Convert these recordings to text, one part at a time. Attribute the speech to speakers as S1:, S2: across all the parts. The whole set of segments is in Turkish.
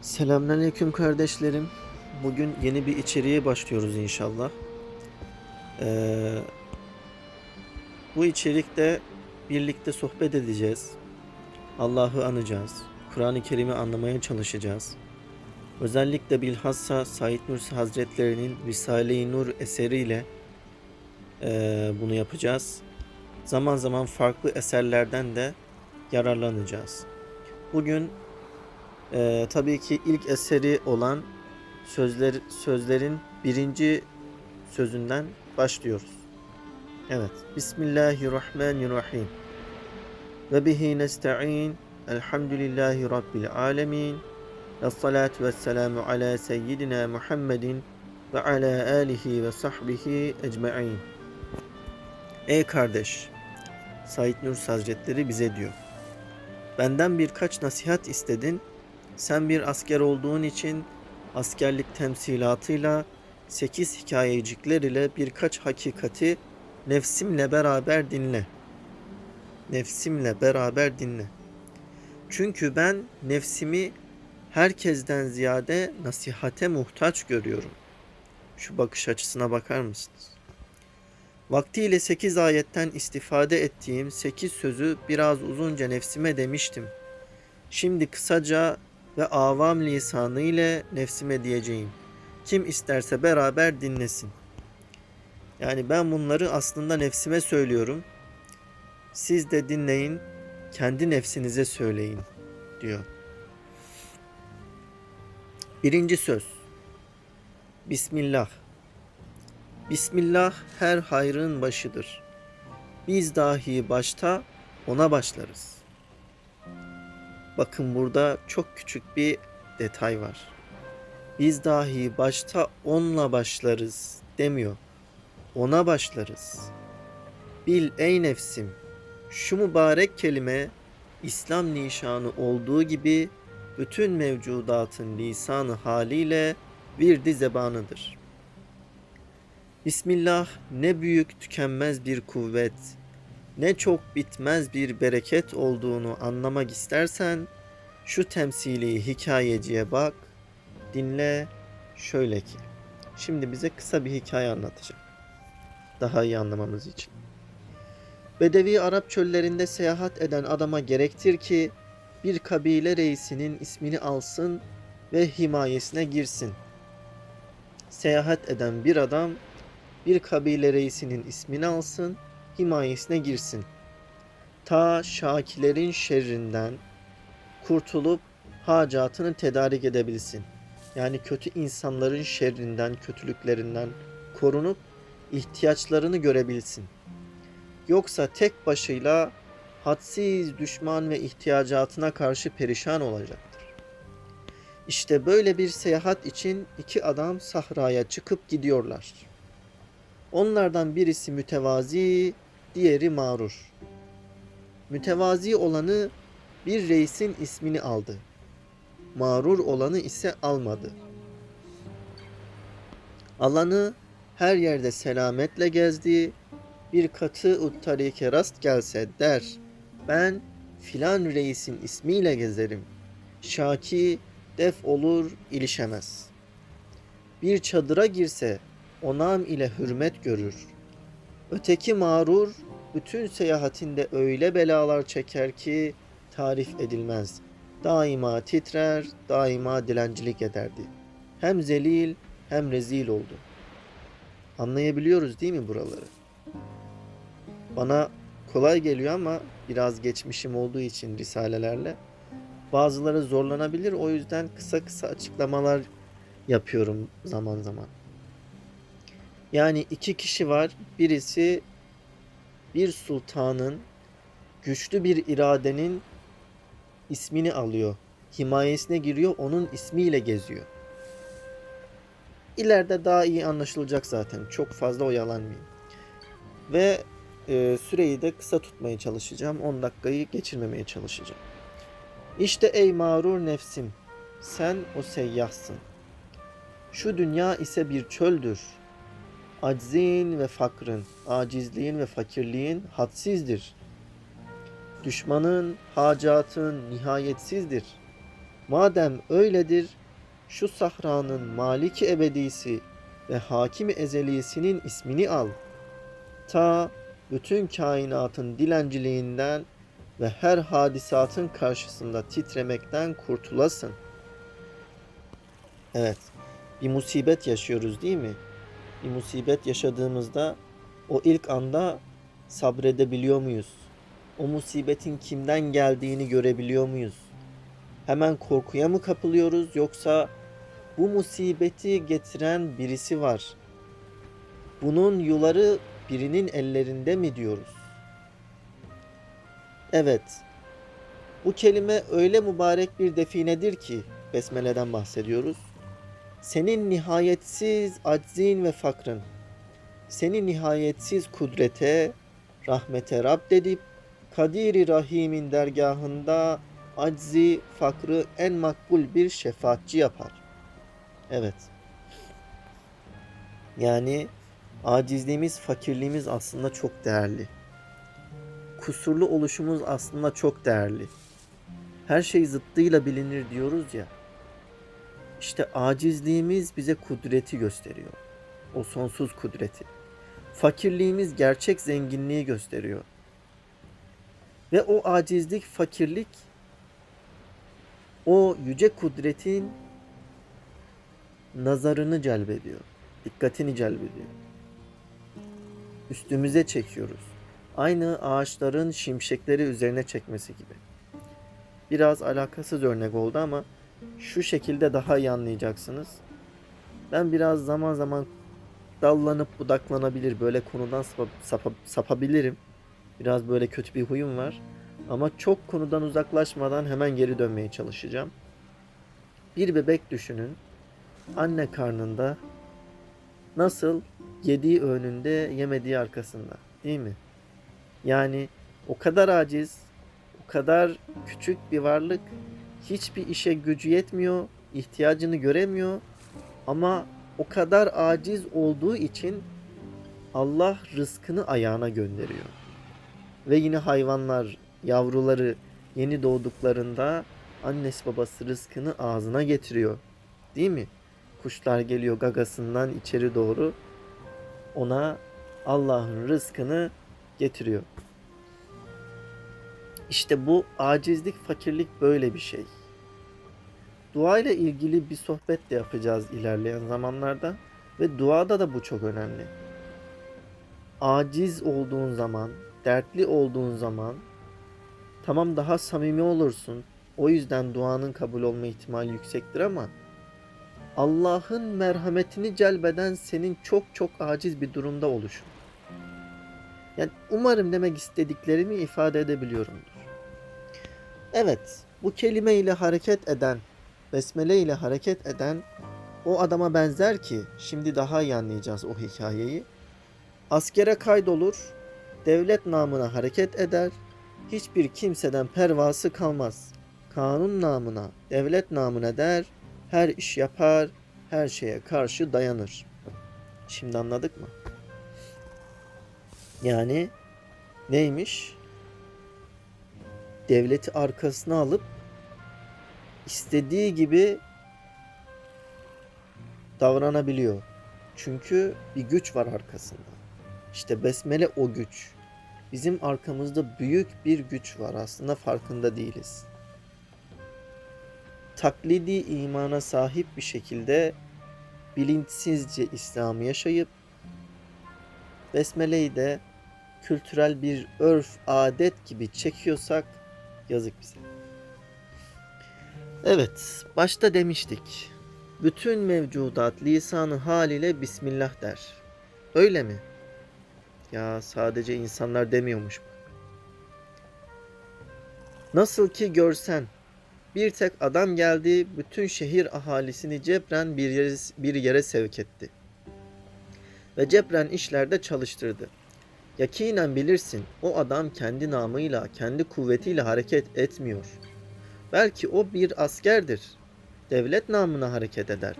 S1: Selamünaleyküm kardeşlerim. Bugün yeni bir içeriğe başlıyoruz inşallah. Ee, bu içerikte birlikte sohbet edeceğiz. Allah'ı anacağız. Kur'an-ı Kerim'i anlamaya çalışacağız. Özellikle bilhassa Said Nursi Hazretlerinin Risale-i Nur eseriyle ee, bunu yapacağız. Zaman zaman farklı eserlerden de yararlanacağız. Bugün ee, tabii ki ilk eseri olan sözler sözlerin birinci sözünden başlıyoruz. Evet. Bismillahirrahmanirrahim. Ve bihi nesta'in. Elhamdülillahi Rabbil alemin. Ve salatu ve selamu ala seyyidina Muhammedin ve ala alihi ve sahbihi ecma'in. Ey kardeş! Said Nursi Hazretleri bize diyor. Benden birkaç nasihat istedin. Sen bir asker olduğun için askerlik temsilatıyla sekiz hikayecikler ile birkaç hakikati nefsimle beraber dinle. Nefsimle beraber dinle. Çünkü ben nefsimi herkesten ziyade nasihate muhtaç görüyorum. Şu bakış açısına bakar mısınız? Vaktiyle sekiz ayetten istifade ettiğim sekiz sözü biraz uzunca nefsime demiştim. Şimdi kısaca ve avam lisanı ile nefsime diyeceğim. Kim isterse beraber dinlesin. Yani ben bunları aslında nefsime söylüyorum. Siz de dinleyin, kendi nefsinize söyleyin diyor. Birinci söz. Bismillah. Bismillah her hayrın başıdır. Biz dahi başta ona başlarız. Bakın burada çok küçük bir detay var. Biz dahi başta onunla başlarız demiyor. Ona başlarız. Bil ey nefsim, şu mübarek kelime İslam nişanı olduğu gibi bütün mevcudatın lisanı haliyle virdi zebanıdır. Bismillah ne büyük tükenmez bir kuvvet, ne çok bitmez bir bereket olduğunu anlamak istersen şu temsili hikayeciye bak, dinle şöyle ki. Şimdi bize kısa bir hikaye anlatacağım. Daha iyi anlamamız için. Bedevi Arap çöllerinde seyahat eden adama gerektir ki bir kabile reisinin ismini alsın ve himayesine girsin. Seyahat eden bir adam bir kabile reisinin ismini alsın, himayesine girsin. Ta şakilerin şerrinden kurtulup hacatını tedarik edebilsin. Yani kötü insanların şerrinden, kötülüklerinden korunup ihtiyaçlarını görebilsin. Yoksa tek başıyla hadsiz düşman ve ihtiyacatına karşı perişan olacaktır. İşte böyle bir seyahat için iki adam sahraya çıkıp gidiyorlar. Onlardan birisi mütevazi, diğeri mağrur. Mütevazi olanı bir reisin ismini aldı. Mağrur olanı ise almadı. Alanı her yerde selametle gezdi. Bir katı uttarike rast gelse der. Ben filan reisin ismiyle gezerim. Şaki def olur ilişemez. Bir çadıra girse onam ile hürmet görür. Öteki mağrur bütün seyahatinde öyle belalar çeker ki tarif edilmez. Daima titrer, daima dilencilik ederdi. Hem zelil hem rezil oldu. Anlayabiliyoruz değil mi buraları? Bana kolay geliyor ama biraz geçmişim olduğu için risalelerle bazıları zorlanabilir. O yüzden kısa kısa açıklamalar yapıyorum zaman zaman. Yani iki kişi var. Birisi bir sultanın güçlü bir iradenin ismini alıyor. Himayesine giriyor. Onun ismiyle geziyor. İleride daha iyi anlaşılacak zaten. Çok fazla oyalanmayayım. Ve e, süreyi de kısa tutmaya çalışacağım. 10 dakikayı geçirmemeye çalışacağım. İşte ey mağrur nefsim, sen o seyyahsın. Şu dünya ise bir çöldür. Aczin ve fakrın, acizliğin ve fakirliğin hadsizdir. Düşmanın, hacatın nihayetsizdir. Madem öyledir, şu sahranın maliki ebedisi ve hakimi ezelisinin ismini al. Ta bütün kainatın dilenciliğinden ve her hadisatın karşısında titremekten kurtulasın. Evet, bir musibet yaşıyoruz değil mi? Bir musibet yaşadığımızda o ilk anda sabredebiliyor muyuz? O musibetin kimden geldiğini görebiliyor muyuz? Hemen korkuya mı kapılıyoruz yoksa bu musibeti getiren birisi var. Bunun yuları birinin ellerinde mi diyoruz? Evet. Bu kelime öyle mübarek bir definedir ki Besmele'den bahsediyoruz. Senin nihayetsiz aczin ve fakrın, seni nihayetsiz kudrete, rahmete Rab dedip, Kadiri Rahim'in dergahında aczi, fakrı en makbul bir şefaatçi yapar. Evet. Yani acizliğimiz, fakirliğimiz aslında çok değerli. Kusurlu oluşumuz aslında çok değerli. Her şey zıttıyla bilinir diyoruz ya. İşte acizliğimiz bize kudreti gösteriyor. O sonsuz kudreti. Fakirliğimiz gerçek zenginliği gösteriyor. Ve o acizlik, fakirlik o yüce kudretin nazarını celbediyor. Dikkatini celbediyor. Üstümüze çekiyoruz. Aynı ağaçların şimşekleri üzerine çekmesi gibi. Biraz alakasız örnek oldu ama şu şekilde daha iyi anlayacaksınız. Ben biraz zaman zaman dallanıp budaklanabilir, böyle konudan sapa, sapa, sapabilirim. Biraz böyle kötü bir huyum var. Ama çok konudan uzaklaşmadan hemen geri dönmeye çalışacağım. Bir bebek düşünün. Anne karnında nasıl yediği önünde yemediği arkasında değil mi? Yani o kadar aciz, o kadar küçük bir varlık hiçbir işe gücü yetmiyor, ihtiyacını göremiyor ama o kadar aciz olduğu için Allah rızkını ayağına gönderiyor. Ve yine hayvanlar, yavruları yeni doğduklarında annesi babası rızkını ağzına getiriyor. Değil mi? Kuşlar geliyor gagasından içeri doğru ona Allah'ın rızkını getiriyor. İşte bu acizlik, fakirlik böyle bir şey. Dua ile ilgili bir sohbet de yapacağız ilerleyen zamanlarda ve duada da bu çok önemli. Aciz olduğun zaman, dertli olduğun zaman tamam daha samimi olursun. O yüzden duanın kabul olma ihtimali yüksektir ama Allah'ın merhametini celbeden senin çok çok aciz bir durumda oluşun. Yani umarım demek istediklerimi ifade edebiliyorumdur. Evet, bu kelime ile hareket eden, besmele ile hareket eden o adama benzer ki şimdi daha iyi anlayacağız o hikayeyi. Askere kaydolur, devlet namına hareket eder, hiçbir kimseden pervası kalmaz. Kanun namına, devlet namına der, her iş yapar, her şeye karşı dayanır. Şimdi anladık mı? Yani neymiş? Devleti arkasına alıp istediği gibi davranabiliyor. Çünkü bir güç var arkasında. İşte besmele o güç. Bizim arkamızda büyük bir güç var aslında farkında değiliz. Taklidi imana sahip bir şekilde bilinçsizce İslam'ı yaşayıp Besmele'yi de kültürel bir örf, adet gibi çekiyorsak yazık bize. Evet, başta demiştik. Bütün mevcudat lisanı haliyle Bismillah der. Öyle mi? Ya sadece insanlar demiyormuş. Nasıl ki görsen bir tek adam geldi, bütün şehir ahalisini cepren bir yere, bir yere sevk etti. Ve cepren işlerde çalıştırdı. Yakinen bilirsin o adam kendi namıyla, kendi kuvvetiyle hareket etmiyor. Belki o bir askerdir. Devlet namına hareket eder.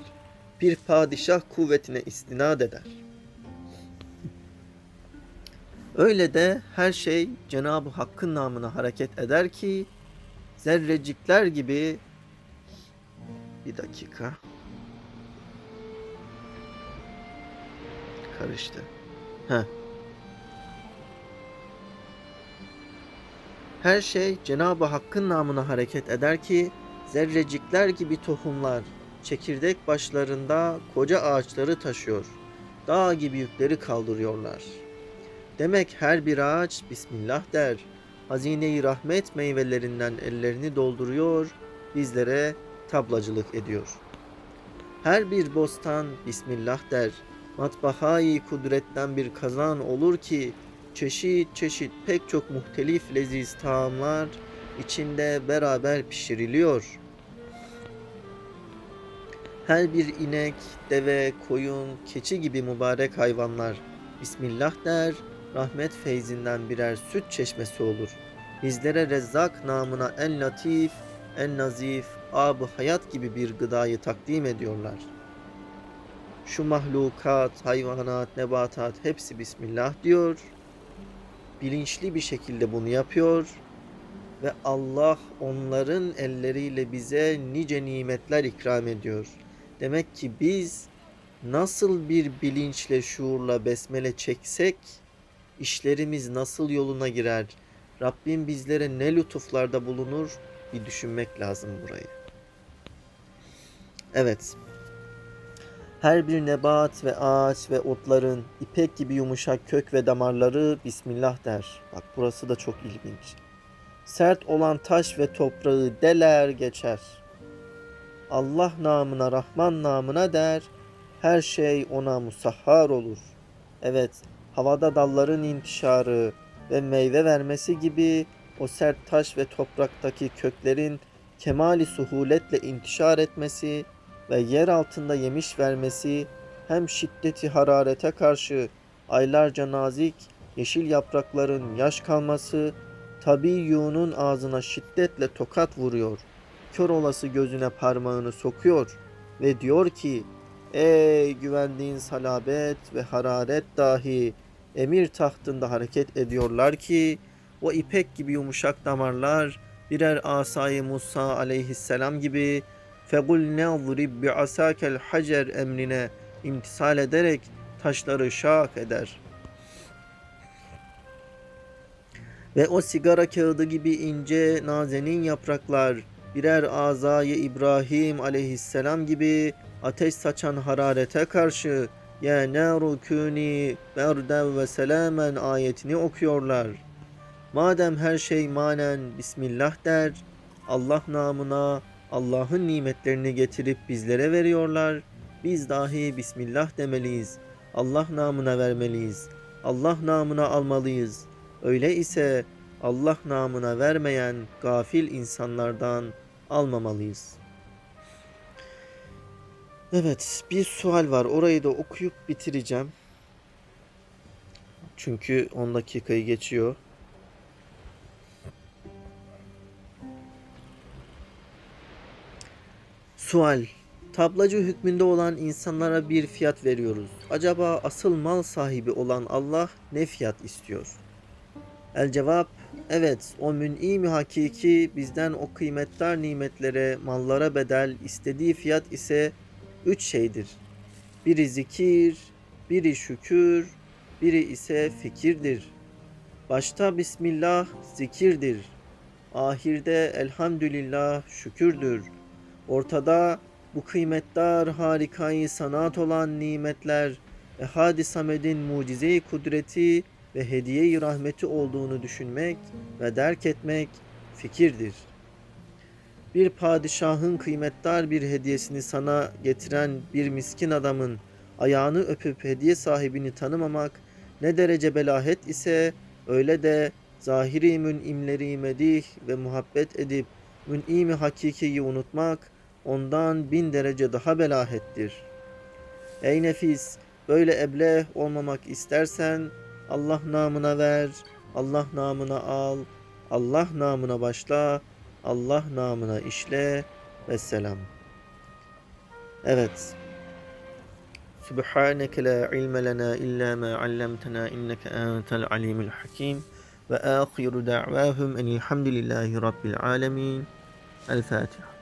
S1: Bir padişah kuvvetine istinad eder. Öyle de her şey Cenab-ı Hakk'ın namına hareket eder ki zerrecikler gibi Bir dakika. Karıştı. Heh. Her şey Cenab-ı Hakk'ın namına hareket eder ki zerrecikler gibi tohumlar çekirdek başlarında koca ağaçları taşıyor. Dağ gibi yükleri kaldırıyorlar. Demek her bir ağaç Bismillah der. Hazine-i rahmet meyvelerinden ellerini dolduruyor, bizlere tablacılık ediyor. Her bir bostan Bismillah der. Matbahayı kudretten bir kazan olur ki çeşit çeşit pek çok muhtelif leziz taamlar içinde beraber pişiriliyor. Her bir inek, deve, koyun, keçi gibi mübarek hayvanlar Bismillah der, rahmet feyzinden birer süt çeşmesi olur. Bizlere Rezzak namına en latif, en nazif, ab hayat gibi bir gıdayı takdim ediyorlar. Şu mahlukat, hayvanat, nebatat hepsi Bismillah diyor. Bilinçli bir şekilde bunu yapıyor ve Allah onların elleriyle bize nice nimetler ikram ediyor. Demek ki biz nasıl bir bilinçle, şuurla besmele çeksek işlerimiz nasıl yoluna girer? Rabbim bizlere ne lütuflarda bulunur? Bir düşünmek lazım burayı. Evet. Her bir nebat ve ağaç ve otların ipek gibi yumuşak kök ve damarları Bismillah der. Bak burası da çok ilginç. Sert olan taş ve toprağı deler geçer. Allah namına, Rahman namına der. Her şey ona musahhar olur. Evet, havada dalların intişarı ve meyve vermesi gibi o sert taş ve topraktaki köklerin kemali suhuletle intişar etmesi ve yer altında yemiş vermesi hem şiddeti hararete karşı aylarca nazik yeşil yaprakların yaş kalması tabi yuğunun ağzına şiddetle tokat vuruyor. Kör olası gözüne parmağını sokuyor ve diyor ki Ey güvendiğin salabet ve hararet dahi emir tahtında hareket ediyorlar ki o ipek gibi yumuşak damarlar birer asayı Musa aleyhisselam gibi fegul ne'zrib bi'asakel hacer emrine imtisal ederek taşları şak eder. Ve o sigara kağıdı gibi ince nazenin yapraklar birer azayı İbrahim aleyhisselam gibi ateş saçan hararete karşı ya naru kuni berden ve selamen ayetini okuyorlar. Madem her şey manen Bismillah der, Allah namına Allah'ın nimetlerini getirip bizlere veriyorlar. Biz dahi Bismillah demeliyiz. Allah namına vermeliyiz. Allah namına almalıyız. Öyle ise Allah namına vermeyen gafil insanlardan almamalıyız. Evet, bir sual var. Orayı da okuyup bitireceğim. Çünkü 10 dakikayı geçiyor. Sual. Tablacı hükmünde olan insanlara bir fiyat veriyoruz. Acaba asıl mal sahibi olan Allah ne fiyat istiyor? El cevap, evet o mün'im hakiki bizden o kıymetdar nimetlere, mallara bedel istediği fiyat ise üç şeydir. Biri zikir, biri şükür, biri ise fikirdir. Başta Bismillah zikirdir. Ahirde elhamdülillah şükürdür. Ortada bu kıymetdar harikayı sanat olan nimetler Ehad-i Samed'in mucize-i kudreti ve hediye-i rahmeti olduğunu düşünmek ve derk etmek fikirdir. Bir padişahın kıymetdar bir hediyesini sana getiren bir miskin adamın ayağını öpüp hediye sahibini tanımamak ne derece belahet ise öyle de zahiri mün'imleri medih ve muhabbet edip mün'imi hakikiyi unutmak ondan bin derece daha belahettir. Ey nefis böyle ebleh olmamak istersen Allah namına ver, Allah namına al, Allah namına başla, Allah namına işle ve selam. Evet. Subhaneke la ilme lena illa ma allamtena inneke entel alimul hakim ve ahiru da'vahum enilhamdülillahi rabbil alemin. El Fatiha.